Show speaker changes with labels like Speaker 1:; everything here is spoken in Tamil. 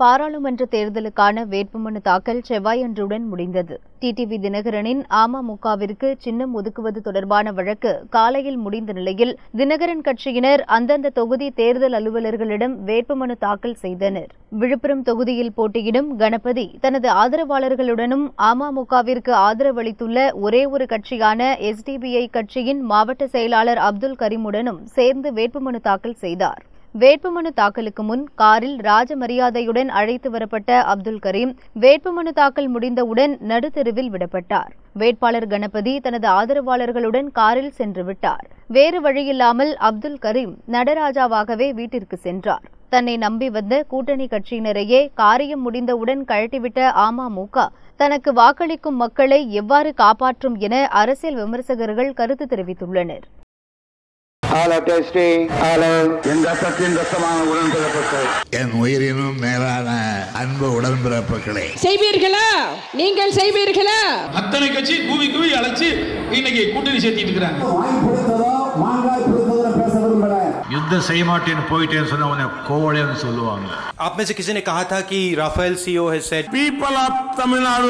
Speaker 1: பாராளுமன்ற தேர்தலுக்கான வேட்புமனு தாக்கல் செவ்வாயன்றுடன் முடிந்தது. டிடிவி தினகரனின் அமமுகவிற்கு சின்னம் ஒதுக்குவது தொடர்பான வழக்கு காலையில் முடிந்த நிலையில் தினகரன் கட்சியினர் அந்தந்த தொகுதி தேர்தல் அலுவலர்களிடம் வேட்புமனு தாக்கல் செய்தனர். விழுப்புரம் தொகுதியில் போட்டியிடும் கணபதி தனது ஆதரவாளர்களுடனும் அமமுகவிற்கு ஆதரவளித்துள்ள ஒரே ஒரு கட்சியான எஸ்டிபிஐ கட்சியின் மாவட்ட செயலாளர் அப்துல் கரீமுடனும் சேர்ந்து வேட்புமனு தாக்கல் செய்தார். வேட்புமனு தாக்கலுக்கு முன் காரில் ராஜமரியாதையுடன் அழைத்து வரப்பட்ட அப்துல் கரீம் வேட்புமனு தாக்கல் முடிந்தவுடன் நடுத்தெருவில் விடப்பட்டார். வேட்பாளர் கணபதி தனது ஆதரவாளர்களுடன் காரில் சென்று விட்டார். வேறு வழியில்லாமல் அப்துல் கரீம் நடராஜாவாகவே வீட்டிற்கு சென்றார். தன்னை நம்பி வந்த கூட்டணி கட்சியினரையே காரியம் முடிந்தவுடன் கழட்டிவிட்ட அமமுக தனக்கு வாக்களிக்கும் மக்களை எவ்வாறு காப்பாற்றும் என அரசியல் விமர்சகர்கள் கருத்து தெரிவித்துள்ளனர்.
Speaker 2: என் ரத்தத்தின் ரத்தமான உடன்பிறப்புகள்
Speaker 3: என் உயிரினும் மேலான அன்பு உடன்பிறப்புகளே
Speaker 4: செய்வீர்களா நீங்கள் செய்வீர்களா
Speaker 5: அத்தனை கட்சி கூவி கூவி அழைச்சு இன்னைக்கு கூட்டணி சேர்த்திட்டு இருக்கிறாங்க
Speaker 2: வாய் பிடித்ததோ மாங்காய் பிடித்ததோ பேச விரும்புகிறேன்
Speaker 6: யுத்தம் செய்ய மாட்டேன்னு போயிட்டேன்னு சொன்ன உடனே கோவலேன்னு சொல்லுவாங்க
Speaker 7: आप में से किसी ने कहा था कि Rafale CEO has said
Speaker 2: people of Tamil Nadu